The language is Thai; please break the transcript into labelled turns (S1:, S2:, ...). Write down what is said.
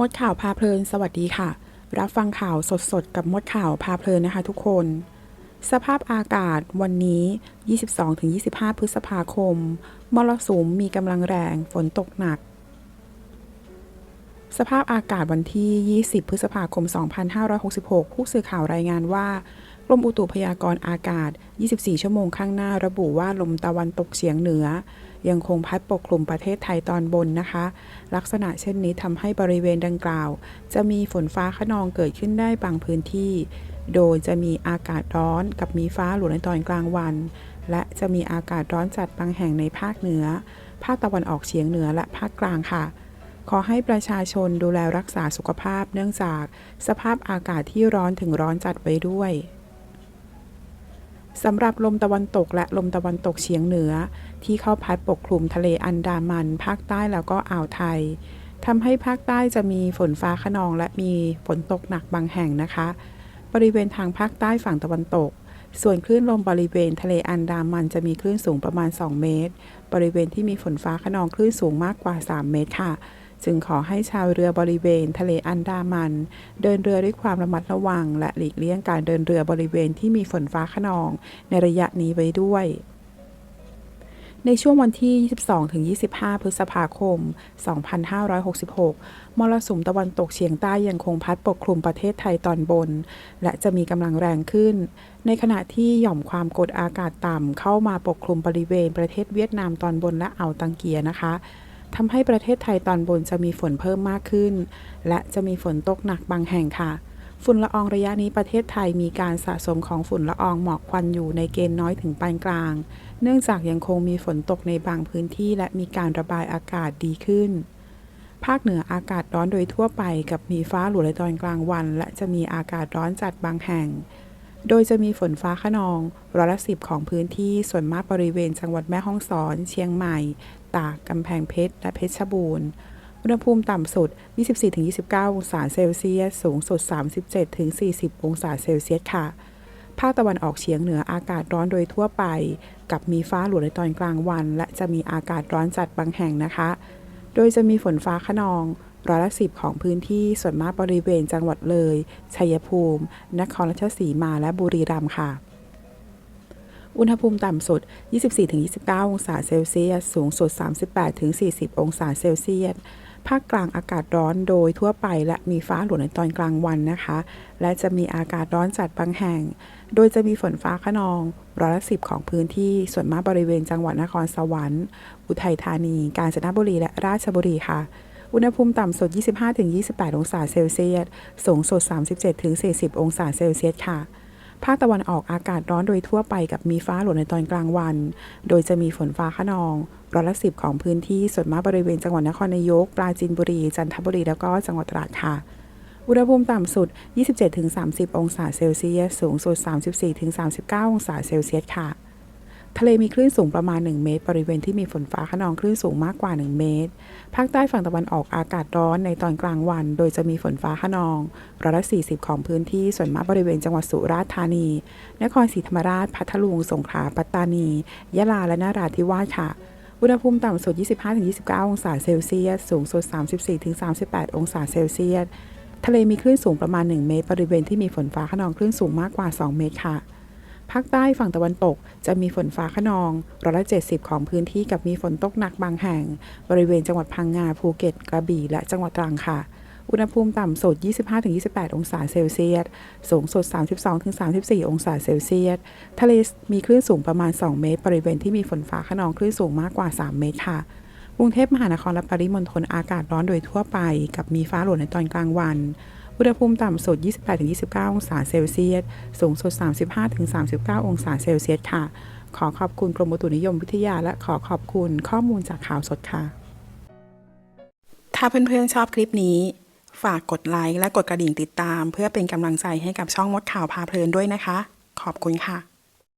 S1: มดข่าวพาเพลิน สวัสดีค่ะ รับฟังข่าวสดๆ กับมดข่าวพาเพลินนะคะทุกคน สภาพอากาศวันนี้ 22-25 พฤษภาคม มรสุมมีกำลังแรง ฝนตกหนัก สภาพอากาศวันที่ 20 พฤษภาคม 2566 ผู้สื่อข่าวรายงานว่า รมอุตุพยากรณ์อากาศ 24 ชั่วโมงข้างหน้าระบุว่าลมตะวันตกเฉียงเหนือ ยังคงพัดปกคลุมประเทศไทยตอนบนนะคะ ลักษณะเช่นนี้ทำให้บริเวณดังกล่าว จะมีฝนฟ้าขนองเกิดขึ้นได้บางพื้นที่ โดยจะมีอากาศร้อนกับมีฟ้าหลวในตอนกลางวัน และจะมีอากาศร้อนจัดบางแห่งในภาคเหนือ ภาคตะวันออกเฉียงเหนือและภาคกลางค่ะขอให้ประชาชนดูแลรักษาสุขภาพเนื่องจากสภาพอากาศที่ร้อนถึงร้อนจัดไว้ด้วย สำหรับลมตะวันตกและลมตะวันตกเฉียงเหนือ ที่เข้าพัดปกคลุมทะเลอันดามัน ภาคใต้แล้วก็อ่าวไทยทำให้ภาคใต้จะมีฝนฟ้าขนองและมีฝนตกหนักบางแห่งนะคะ บริเวณทางภาคใต้ฝั่งตะวันตก ส่วนคลื่นลมบริเวณทะเลอันดามันจะมีคลื่นสูงประมาณ 2 เมตร บริเวณที่มีฝนฟ้าขนองคลื่นสูงมากกว่า 3 เมตรค่ะ จึงขอให้ชาวเรือบริเวณ ทะเลอันดามัน เดินเรือด้วยความระมัดระวัง และหลีกเลี่ยงการเดินเรือบริเวณที่มีฝนฟ้าขนอง ในระยะนี้ไว้ด้วยในช่วงวันที่ 22-25 พฤษภาคม 2566 มรสุมตะวันตกเฉียงใต้ยังคงพัดปกคลุมประเทศไทยตอนบน และจะมีกำลังแรงขึ้น ในขณะที่หย่อมความกดอากาศต่ำเข้ามาปกคลุมบริเวณประเทศเวียดนามตอนบนและอ่าวตังเกียนะคะ ทำให้ประเทศไทยตอนบนจะมีฝนเพิ่มมากขึ้น และจะมีฝนตกหนักบางแห่งค่ะฝุ่นละอองระยะนี้ประเทศไทยมีการสะสมของฝุ่นละอองหมอกควันอยู่ในเกณฑ์น้อยถึงปานกลาง เนื่องจากยังคงมีฝนตกในบางพื้นที่และมีการระบายอากาศดีขึ้น ภาคเหนืออากาศร้อนโดยทั่วไปกับมีฟ้าหลัวในตอนกลางวัน และจะมีอากาศร้อนจัดบางแห่ง โดยจะมีฝนฟ้าขนองร้อยละสิบของพื้นที่ส่วนมากบริเวณจังหวัดแม่ฮ่องสอน เชียงใหม่ ตากกำแพงเพชร และเพชรบูรณ์ อุณหภูมิต่ำสุด 24-29 องศาเซลเซียส สูงสุด 37-40 องศาเซลเซียสค่ะ ภาคตะวันออกเฉียงเหนืออากาศร้อนโดยทั่วไป กับมีฟ้าหลวในตอนกลางวัน และจะมีอากาศร้อนจัดบางแห่งนะคะ โดยจะมีฝนฟ้าขนองร้อยละสิบของพื้นที่ส่วนมากบริเวณจังหวัดเลย ชัยภูมิ นครราชสีมาและบุรีรัมย์ค่ะ อุณหภูมิต่ำสุด 24-29 องศาเซลเซียส สูงสุด 38-40 องศาเซลเซียส ภาคกลางอากาศร้อนโดยทั่วไปและมีฟ้าหลวในตอนกลางวันนะคะ และจะมีอากาศร้อนจัดบางแห่ง โดยจะมีฝนฟ้าขนองร้อยละสิบของพื้นที่ ส่วนมากบริเวณจังหวัดนครสวรรค์ อุทัยธานี กาญจนบุรี และราชบุรีค่ะอุณหภูมิต่ำสุด 25-28 องศาเซลเซียส สูงสุด 37-40 องศาเซลเซียสค่ะ ภาคตะวันออกอากาศร้อนโดยทั่วไปกับมีฟ้าหลวในตอนกลางวัน โดยจะมีฝนฟ้าขนองร้อยละสิบของพื้นที่ส่วนมากบริเวณจังหวัดนครนายก ปราจีนบุรี จันทบุรี แล้วก็จังหวัดตราดค่ะ อุณหภูมิต่ำสุด 27-30 องศาเซลเซียส สูงสุด 34-39 องศาเซลเซียสค่ะ ทะเลมีคลื่นสูงประมาณ 1 เมตร บริเวณที่มีฝนฟ้าขนองคลื่นสูงมากกว่า 1 เมตร ภาคใต้ฝั่งตะวันออกอากาศร้อนในตอนกลางวัน โดยจะมีฝนฟ้าขนองร้อยละ40 ของพื้นที่ ส่วนมากบริเวณจังหวัดสุราษฎร์ธานี นครศรีธรรมราช พัทลุง สงขลา ปัตตานี ยะลา และนราธิวาสค่ะ อุณหภูมิต่ำสุด 25-29 องศาเซลเซียส สูงสุด 34-38 องศาเซลเซียส ทะเลมีคลื่นสูงประมาณ 1 เมตร บริเวณที่มีฝนฟ้าขนองคลื่นสูงมากกว่า 2 เมตรค่ะ ภาคใต้ฝั่งตะวันตก จะมีฝนฟ้าขนองร้อยละ70ของพื้นที่กับมีฝนตกหนักบางแห่ง บริเวณจังหวัดพังงาภูเก็ตกระบี่และจังหวัดตรังค่ะ อุณหภูมิต่ำสุด 25-28 องศาเซลเซียส สูงสุด 32-34 องศาเซลเซียส ทะเลมีคลื่นสูงประมาณ 2 เมตร บริเวณที่มีฝนฟ้าขนองคลื่นสูงมากกว่า 3 เมตรค่ะกรุงเทพมหานครและปริมณฑลอากาศร้อนโดยทั่วไป กับมีฟ้าหลวในตอนกลางวัน อุณหภูมิต่ำสุด 28-29 องศาเซลเซียส สูงสุด 35-39 องศาเซลเซียสค่ะ ขอขอบคุณกรมอุตุนิยมวิทยา และขอขอบคุณข้อมูลจากข่าวสดค่ะ ถ้าเพื่อนๆชอบคลิปนี้ ฝากกดไลค์และกดกระดิ่งติดตาม เพื่อเป็นกำลังใจให้กับช่องมดข่าวพาเพลินด้วยนะคะ ขอบคุณค่ะ